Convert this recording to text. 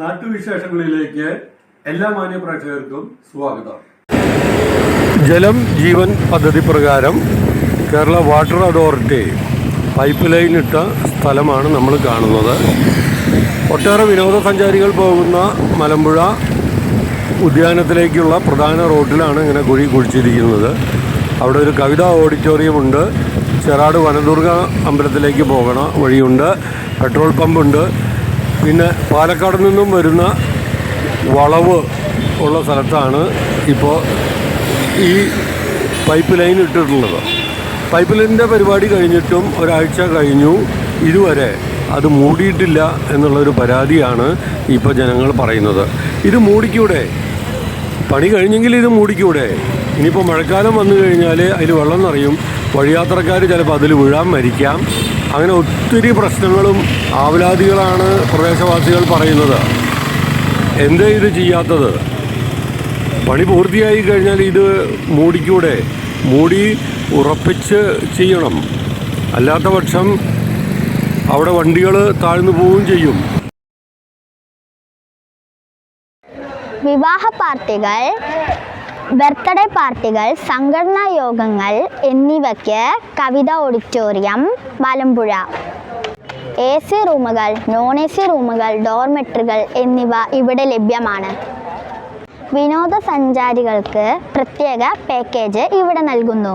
നാട്ടുവിശേഷങ്ങളിലേക്ക് എല്ലാ മാന്യ പ്രേക്ഷകർക്കും സ്വാഗതം. ജലം ജീവൻ പദ്ധതി പ്രകാരം Kerala water authority pipe line ഇട്ട സ്ഥലമാണ് നമ്മൾ കാണുന്നത്. ഒട്ടേറെ വിനോദസഞ്ചാരികൾ പോകുന്ന മലമ്പുഴ ഉദ്യാനത്തിലേക്കുള്ള പ്രധാന റോഡിലാണ് ഇങ്ങനെ കുഴി കുഴിച്ചിരിക്കുന്നത്. അവിടെ ഒരു കവിതാ ഓഡിറ്റോറിയം ഉണ്ട്. ചെറാട് വനദുർഗ അമ്പലത്തിലേക്ക് പോകണ വഴിയുണ്ട്. പെട്രോൾ പമ്പുണ്ട്. പിന്നെ പാലക്കാട് നിന്നും വരുന്ന വളവ് ഉള്ള സ്ഥലത്താണ് ഇപ്പോൾ ഈ പൈപ്പ് ലൈൻ ഇട്ടിട്ടുള്ളത്. പൈപ്പ് ലൈനിന്റെ പരിപാടി കഴിഞ്ഞിട്ടും ഒരാഴ്ച കഴിഞ്ഞു. ഇതുവരെ അത് മൂടിയിട്ടില്ല എന്നുള്ളൊരു പരാതിയാണ് ഇപ്പോൾ ജനങ്ങൾ പറയുന്നത്. ഇത് മൂടിക്കൂടെ? പണി കഴിഞ്ഞെങ്കിൽ ഇത് മൂടിക്കൂടെ? ഇനിയിപ്പോൾ മഴക്കാലം വന്നു കഴിഞ്ഞാൽ അതിൽ വെള്ളം നിറയും. വഴിയാത്രക്കാർ ചിലപ്പോൾ അതിൽ വീഴാൻ മരിക്കാം. അങ്ങനെ ഒത്തിരി പ്രശ്നങ്ങളും ആവലാതികളാണ് പ്രദേശവാസികൾ പറയുന്നത്. എന്തേ ഇത് ചെയ്യാത്തത്? പണി പൂർത്തിയായി കഴിഞ്ഞാൽ ഇത് മൂടിക്കൂടെ? മൂടി ഉറപ്പിച്ച് ചെയ്യണം. അല്ലാത്ത പക്ഷം അവിടെ വണ്ടികൾ താഴ്ന്നു പോവുകയും ചെയ്യും. വിവാഹ പാർട്ടികൾ ബർത്ത്ഡേ പാർട്ടികൾ സംഘടനാ യോഗങ്ങൾ എന്നിവയ്ക്ക് Kavitha auditorium Malampuzha A C റൂമുകൾ നോൺ എ സി റൂമുകൾ ഡോർമെട്രികൾ എന്നിവ ഇവിടെ ലഭ്യമാണ്. വിനോദസഞ്ചാരികൾക്ക് പ്രത്യേക പാക്കേജ് ഇവിടെ നൽകുന്നു.